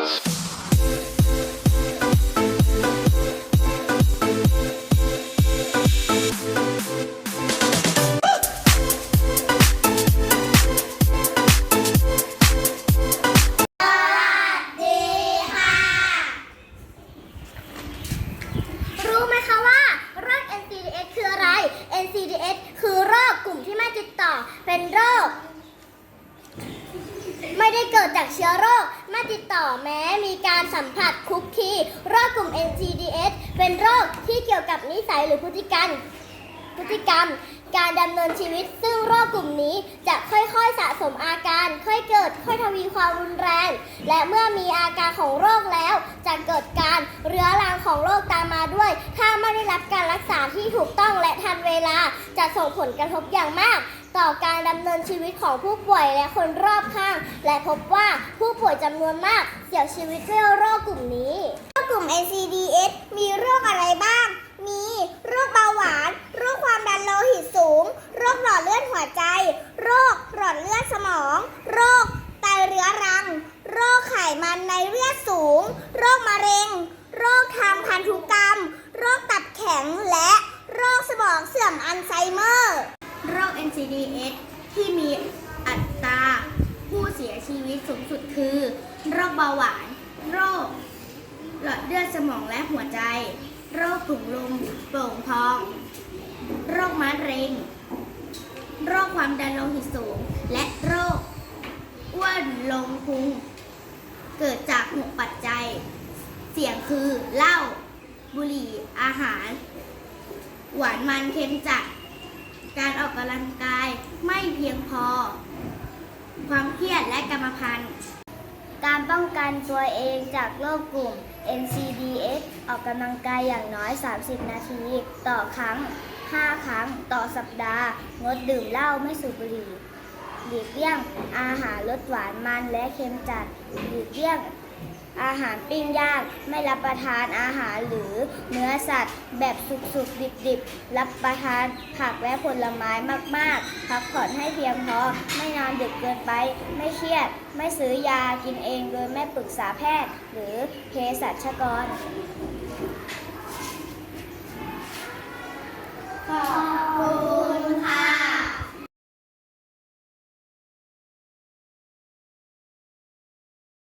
รู้ไหมคะว่าโรค NCDs คืออะไร NCDs คือโรคกลุ่มที่ไม่ติดต่อ เป็นโรค ได้เกิดจากเชื้อโรคไม่ติดต่อแม้มีการสัมผัสคุกคีโรคกลุ่ม NCDs เป็นโรคที่เกี่ยวกับนิสัยหรือพฤติกรรมพฤติกรรม การดำเนินชีวิต ซึ่งโรคกลุ่มนี้จะค่อยๆสะสมอาการ ค่อยเกิด ค่อยทวีความรุนแรง และเมื่อมีอาการของโรคแล้ว จะเกิดการเรื้อรังของโรคตามมาด้วย ถ้าไม่ได้รับการรักษาที่ถูกต้องและทันเวลา จะส่งผลกระทบอย่างมาก ต่อการดำเนินชีวิตของผู้ป่วยและคนรอบข้าง และพบว่าผู้ป่วยจำนวนมากเสียชีวิตด้วยโรคกลุ่มนี้โรคกลุ่ม NCDs มีโรคอะไรบ้าง มีโรคเบาหวาน โรคความดันโลหิตสูง โรคหลอดเลือดหัวใจ โรคหลอดเลือดสมอง โรคไตเรื้อรัง โรคไขมันในเลือดสูง โรคมะเร็ง โรคทางพันธุกรรม โรคตับแข็งและโรคสมองเสื่อมอัลไซเมอร์ NCDs ที่มีอัตราผู้เสียชีวิตสูงสุดคือ โรคเบาหวาน โรค หลอดเลือดสมองและหัวใจ โรคถุงลมโป่งพอง โรคมะเร็ง โรคความดันโลหิตสูง และโรคอ้วนลงพุง เกิดจากหกปัจจัย เสี่ยงคือเหล้าบุหรี่อาหาร หวานมันเค็มจัด การออกกำลังกายไม่เพียงพอ ความเครียดและกรรมพันธุ์ การป้องกันตัวเองจากโรคกลุ่ม NCDs ออกกำลังกายอย่างน้อย 30 นาที ต่อครั้ง 5 ครั้งต่อสัปดาห์ งดดื่มเหล้าไม่สูบบุหรี่หลีกเลี่ยงอาหารรสหวานมันและเค็มจัดหลีกเลี่ยง อาหารปิ้งย่างไม่รับประทานอาหารหรือเนื้อสัตว์ แบบสุกๆดิบๆ รับประทานผักและผลไม้มากๆ พักผ่อนให้เพียงพอไม่นอนดึกเกินไป ไม่เครียด ไม่ซื้อยากินเองโดยไม่ปรึกษาแพทย์ หรือเภสัชกร